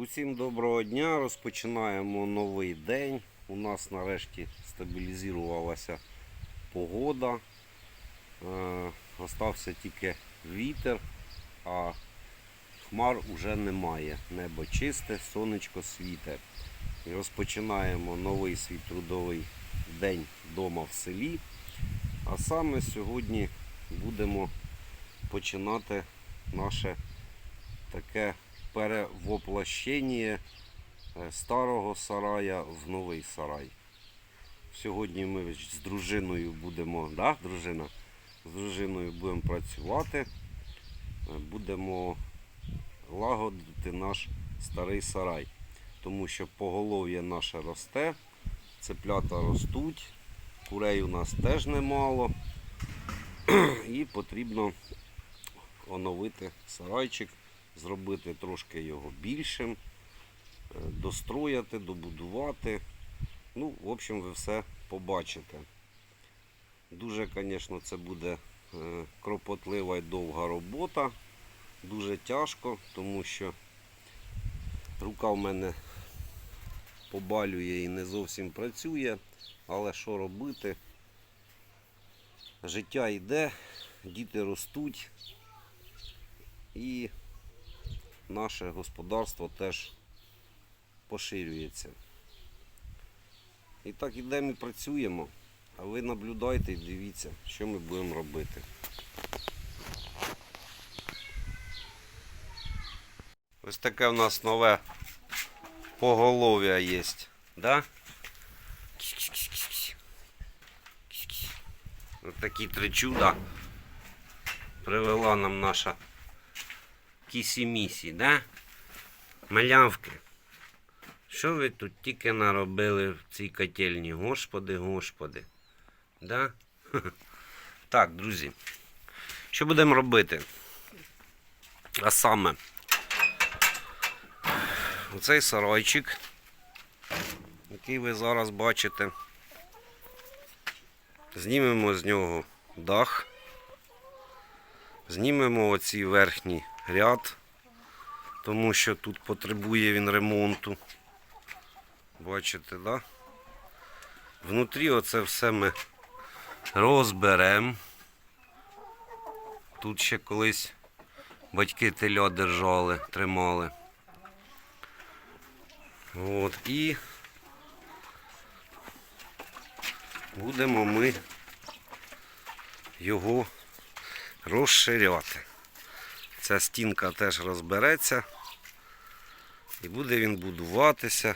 Усім доброго дня. Розпочинаємо новий день. У нас нарешті стабілізувалася погода. Е, Остався тільки вітер, а хмар уже немає. Небо чисте, сонечко світе. І розпочинаємо новий свій трудовий день вдома в селі. А саме сьогодні будемо починати наше таке перевоплощення е, старого сарая в новий сарай. Сьогодні ми з дружиною будемо, да, дружина? З дружиною будемо працювати, е, будемо лагодити наш старий сарай. Тому що поголов'я наше росте, цеплята ростуть, курей у нас теж немало. І потрібно оновити сарайчик, зробити трошки його більшим, е, дострояти, добудувати. Ну, в общем, ви все побачите. Дуже, звісно, це буде е, кропотлива і довга робота. Дуже тяжко, тому що рука в мене побалює і не зовсім працює. Але що робити? Життя йде, діти ростуть і наше господарство теж поширюється. І так ідемо і працюємо. А ви наблюдайте і дивіться, що ми будемо робити. Ось таке в нас нове поголов'я є. Да? Ось такі три чуда привела нам наша кісі-місі, да? Малявки. Що ви тут тільки наробили в цій котельні? Господи, господи. Да? Так, друзі. Що будемо робити? А саме, оцей сарайчик, який ви зараз бачите, знімемо з нього дах, знімемо оцей верхній ряд, тому що тут потребує він ремонту. Бачите, да? Внутрі оце все ми розберемо. Тут ще колись батьки теля держали, тримали. От, і будемо ми його розширяти. Ця стінка теж розбереться і буде він будуватися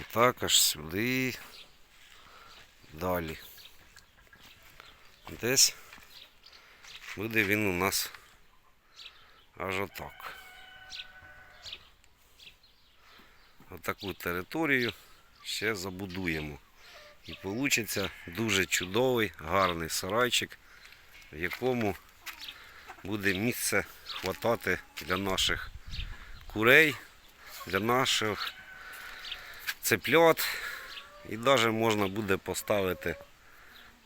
отак аж сюди далі. Десь буде він у нас аж отак. Отаку територію ще забудуємо. І вийде дуже чудовий, гарний сарайчик, в якому буде місце хватати для наших курей, для наших цеплят. І навіть можна буде поставити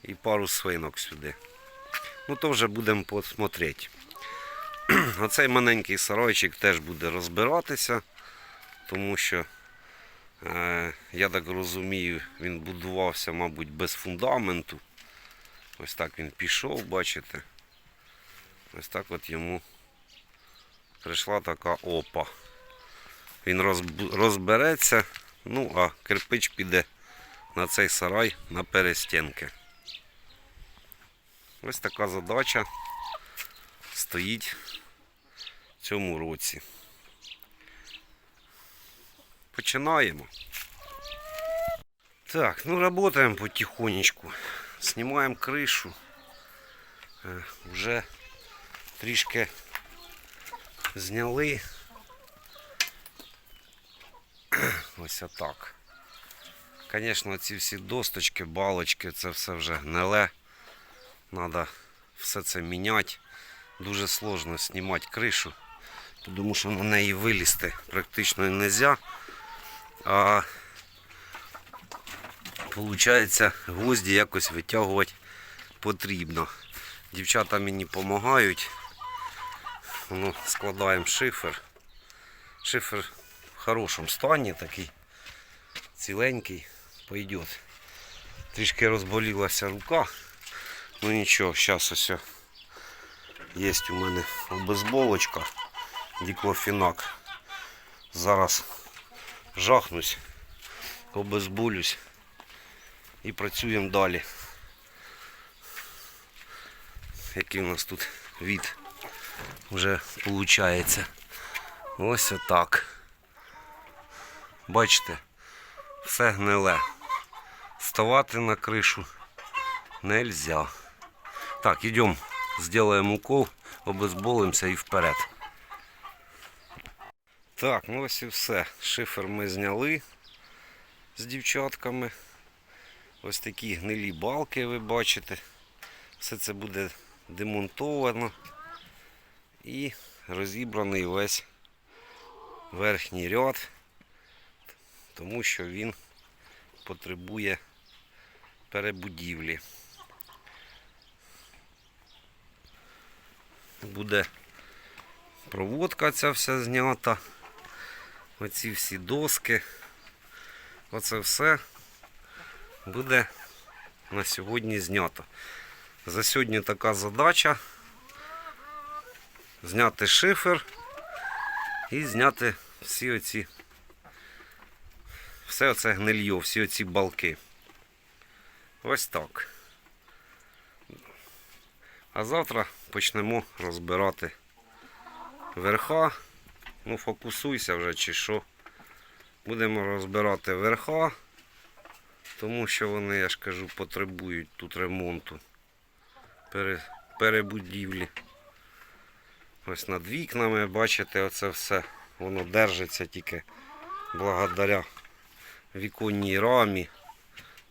і пару свинок сюди. Ну то вже будемо посмотрети. Оцей маленький сарайчик теж буде розбиратися, тому що, е, я так розумію, він будувався, мабуть, без фундаменту. Ось так він пішов, бачите. Ось так от йому прийшла така опа. Він розбереться, ну а кирпич піде на цей сарай на перестінки. Ось така задача стоїть в цьому році. Починаємо. Так, ну работаем потихонечку. Снимаем крышу. Е, Вже трішки зняли. Ось отак. Звісно, ці всі досточки, балочки, це все вже гниле. Треба все це міняти. Дуже сложно знімати кришу, тому що на неї вилізти практично не можна. А виходить, гвозді якось витягувати потрібно. Дівчата мені допомагають. Ну, складаємо шифер. Шифер в хорошому стані, такий ціленький, пойдет. Трішки розболілася рука. Ну нічого, зараз ось є у мене обезболочка, діклофінак. Зараз жахнусь, обезболюсь і працюємо далі. Який у нас тут від вже виходить. Ось отак. Бачите, все гниле. Вставати на кришу нельзя. Так, йдемо, зробимо укол, обезболимося і вперед. Так, ну ось і все. Шифер ми зняли з дівчатками. Ось такі гнилі балки ви бачите. Все це буде демонтовано і розібраний весь верхній ряд, тому що він потребує перебудівлі. Буде проводка ця вся знята. Оці всі доски. Оце все буде на сьогодні знято. За сьогодні така задача зняти шифер і зняти всі оці все оце гнильо, всі оці балки. Ось так. А завтра почнемо розбирати верха. Ну, фокусуйся вже чи що. Будемо розбирати верха, тому що вони, я ж кажу, потребують тут ремонту, пере, перебудівлі. Ось над вікнами, бачите, оце все воно держиться тільки благодаря віконній рамі.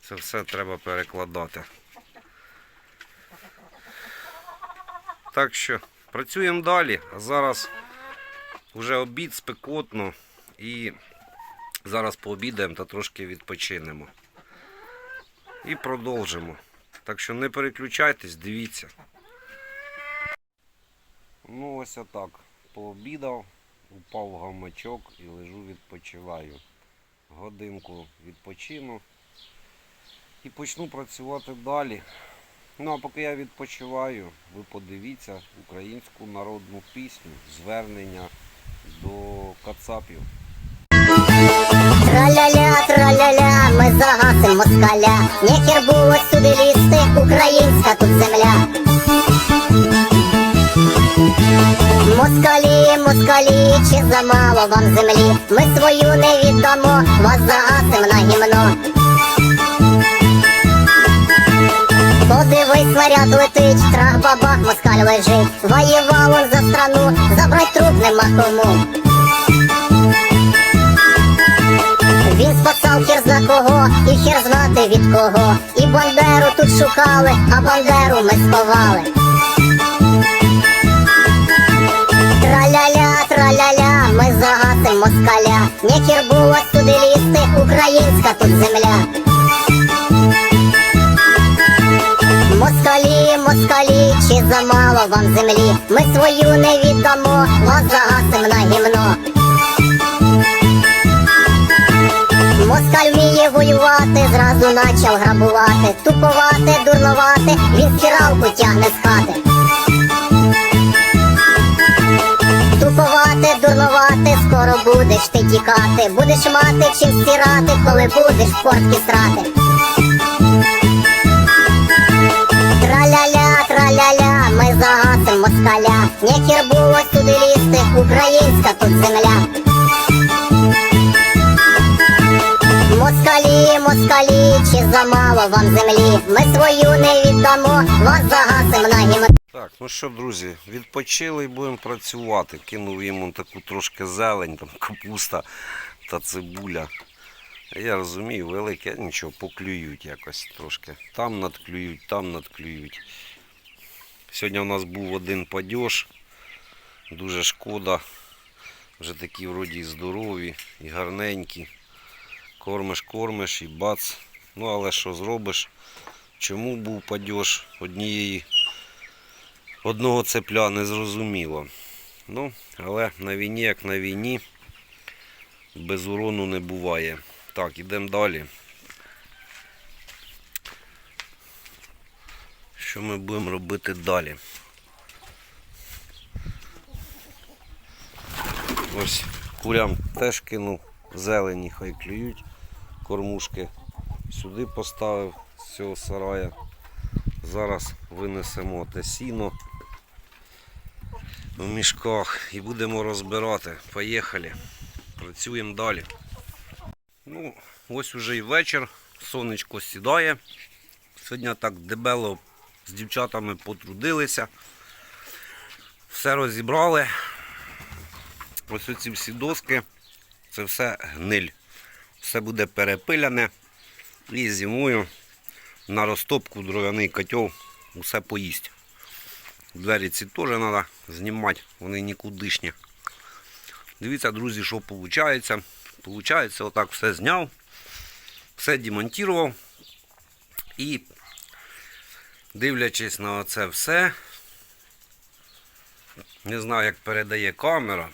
Це все треба перекладати. Так що працюємо далі. А зараз вже обід спекотно і зараз пообідаємо та трошки відпочинемо. І продовжимо. Так що не переключайтесь, дивіться. Ну ось отак. Пообідав, упав в гамачок і лежу відпочиваю. Годинку відпочину і почну працювати далі. Ну а поки я відпочиваю, ви подивіться українську народну пісню, звернення до кацапів. Траля-ля, траля-ля, ми загасим москаля. Нехер було сюди лізти, українська тут земля. Москалі, москалі, чи замало вам землі? Ми свою не віддамо, вас загасим на гімно. Подивись, снаряд летить, трах бабах, москаль лежить. Воював он за страну, забрать труп нема кому. Він спасав хер зна кого, і хер знати від кого. І Бандеру тут шукали, а Бандеру ми сховали. Ми загасим москаля. Нехер було сюди лізти, українська тут земля. Москалі, москалі, чи замало вам землі? Ми свою не віддамо, вас загасим на гімно. Москаль вміє воювати, зразу почав грабувати, тупувати, дурнувати, він стиралку тягне з хати. Скоро будеш ти тікати, будеш мати чим стирати, коли будеш в портки срати. Траля-ля, траля-ля, ми загасим москаля. Нехер було сюди лізти, українська тут земля. Москалі, москалі, чи замало вам землі? Ми свою не віддамо, вас загасим на гімн. Так, ну що, друзі, відпочили і будемо працювати. Кинув їм таку трошки зелень, там капуста та цибуля. Я розумію, велике, нічого, поклюють якось трошки. Там надклюють, там надклюють. Сьогодні у нас був один падьош. Дуже шкода. Вже такі вроді і здорові і гарненькі. Кормиш, кормиш і бац. Ну але що зробиш? Чому був падьош однієї одного цепля не зрозуміло. Ну, але на війні, як на війні, без урону не буває. Так, ідемо далі. Що ми будемо робити далі? Ось курям теж кинув зелені, хай клюють кормушки. Сюди поставив з цього сарая. Зараз винесемо те сіно в мішках і будемо розбирати. Поїхали. Працюємо далі. Ну, ось уже і вечір. Сонечко сідає. Сьогодні так дебело з дівчатами потрудилися. Все розібрали. Ось ці всі доски. Це все гниль. Все буде перепиляне. І зимою на розтопку дров'яний котел усе поїсть. Двері ці теж треба знімати, вони нікудишні. Дивіться, друзі, що виходить. Получається, отак все зняв, все демонтував. І дивлячись на це все, не знаю, як передає камера,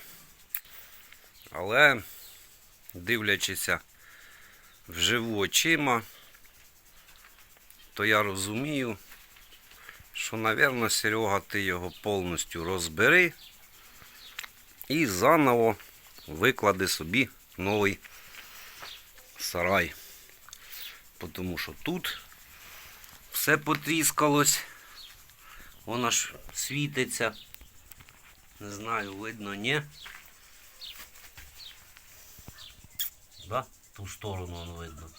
але дивлячися вживу очима, то я розумію, що, напевно, Серега, ти його повністю розбери і заново виклади собі новий сарай. Тому що тут все потріскалось, воно ж світиться. Не знаю, видно, ні. Да? Ту сторону воно видно.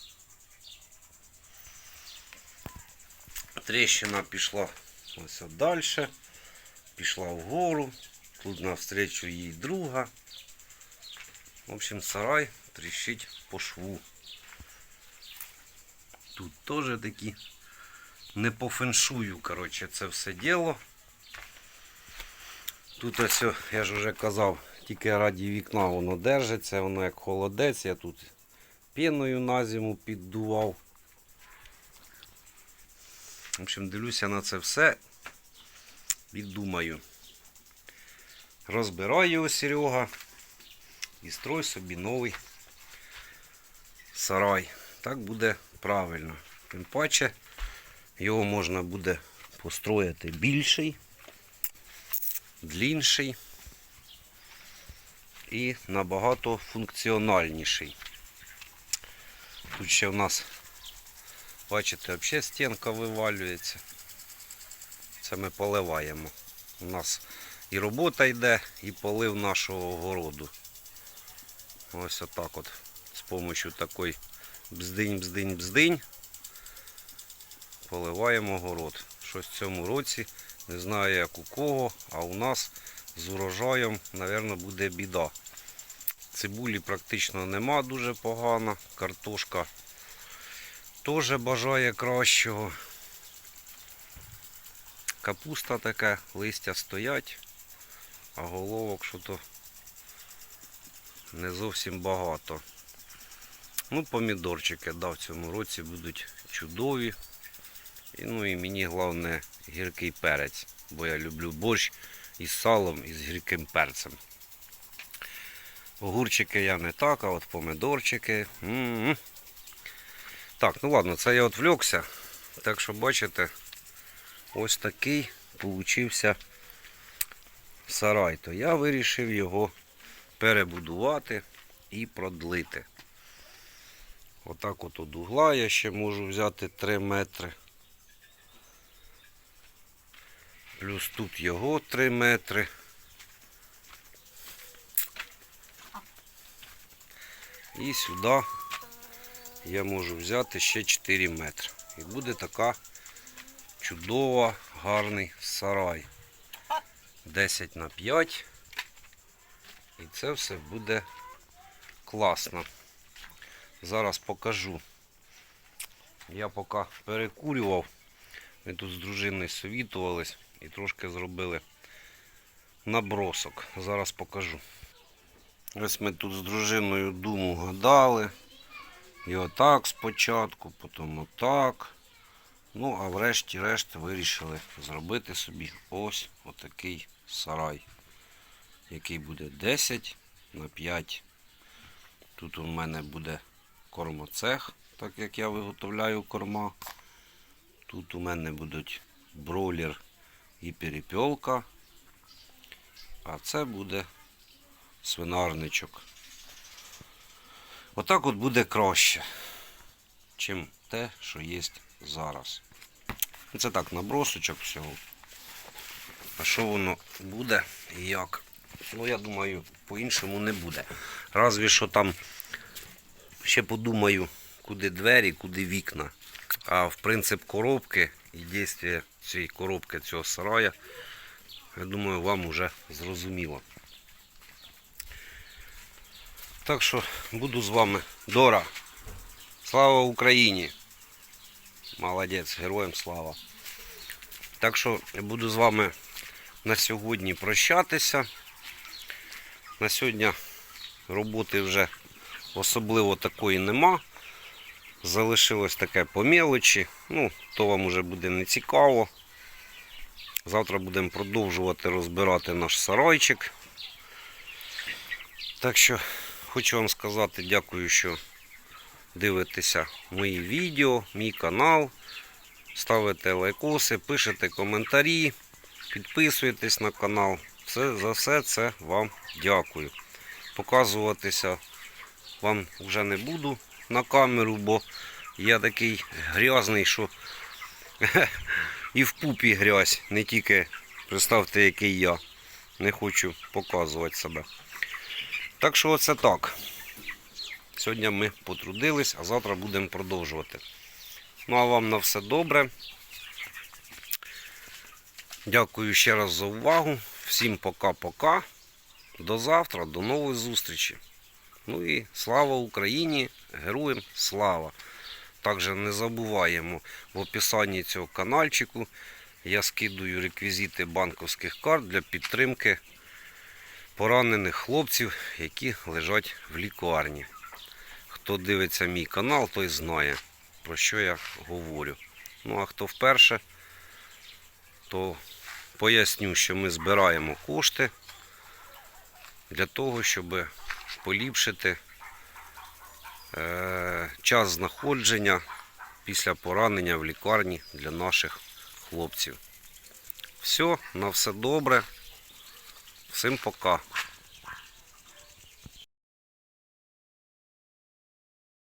Трещина пішла ось далі. Пішла вгору. Тут навстречу їй друга. В общем, сарай тріщить по шву. Тут теж такі не по феншую, коротше, це все діло. Тут ось, я ж вже казав, тільки раді вікна воно держиться, воно як холодець, я тут піною на зиму піддував. В общем, дивлюся на це все і думаю. Розбирай його Серега і строй собі новий сарай. Так буде правильно. Тим паче його можна буде построїти більший, длінший і набагато функціональніший. Тут ще в нас, бачите, взагалі стінка вивалюється. Це ми поливаємо. У нас і робота йде, і полив нашого городу. Ось отак от. З допомогою такої бздинь-бздинь-бздинь. Поливаємо город. Щось в цьому році, не знаю як у кого, а у нас з урожаєм, мабуть, буде біда. Цибулі практично нема дуже погано. Картошка теж бажає кращого. Капуста така, листя стоять, а головок що то не зовсім багато. Ну, помідорчики да, в цьому році будуть чудові. І, ну і мені головне гіркий перець, бо я люблю борщ із салом і з гірким перцем. Огурчики я не так, а от помидорчики. М-м-м. Так, ну ладно, це я отвлекся. Так що бачите, ось такий получився сарай. То я вирішив його перебудувати і продлити. Отак от від угла я ще можу взяти 3 метри. Плюс тут його 3 метри. І сюди я можу взяти ще 4 метри. І буде така чудова, гарний сарай. 10 на 5. І це все буде класно. Зараз покажу. Я поки перекурював. Ми тут з дружиною совітувались і трошки зробили набросок. Зараз покажу. Ось ми тут з дружиною думу гадали. І отак спочатку, потім отак. Ну, а врешті-решт вирішили зробити собі ось отакий сарай, який буде 10 на 5. Тут у мене буде кормоцех, так як я виготовляю корма. Тут у мене будуть бройлер і перепілка. А це буде свинарничок. Отак от буде краще, чим те, що є зараз. Це так, набросочок всього. А що воно буде і як? Ну, я думаю, по-іншому не буде. Разві що там ще подумаю, куди двері, куди вікна. А в принцип коробки і дійствия цієї коробки цього сарая, я думаю, вам вже зрозуміло. Так що буду з вами. Дора. Слава Україні! Молодець, героям слава. Так що буду з вами на сьогодні прощатися. На сьогодні роботи вже особливо такої нема. Залишилось таке по мелочі. Ну, то вам уже буде не цікаво. Завтра будемо продовжувати розбирати наш сарайчик. Так що хочу вам сказати дякую, що дивитеся мої відео, мій канал. Ставите лайкоси, пишете коментарі, підписуєтесь на канал. Все, за все це вам дякую. Показуватися вам вже не буду на камеру, бо я такий грязний, що і в пупі грязь, не тільки представте, який я. Не хочу показувати себе. Так що оце так. Сьогодні ми потрудились, а завтра будемо продовжувати. Ну а вам на все добре. Дякую ще раз за увагу. Всім пока-пока. До завтра, до нової зустрічі. Ну і слава Україні! Героям слава! Також не забуваємо в описанні цього каналчику. Я скидую реквізити банківських карт для підтримки поранених хлопців, які лежать в лікарні. Хто дивиться мій канал, той знає, про що я говорю. Ну а хто вперше, то поясню, що ми збираємо кошти для того, щоб поліпшити е, час знаходження після поранення в лікарні для наших хлопців. Все, на все добре. Всім пока.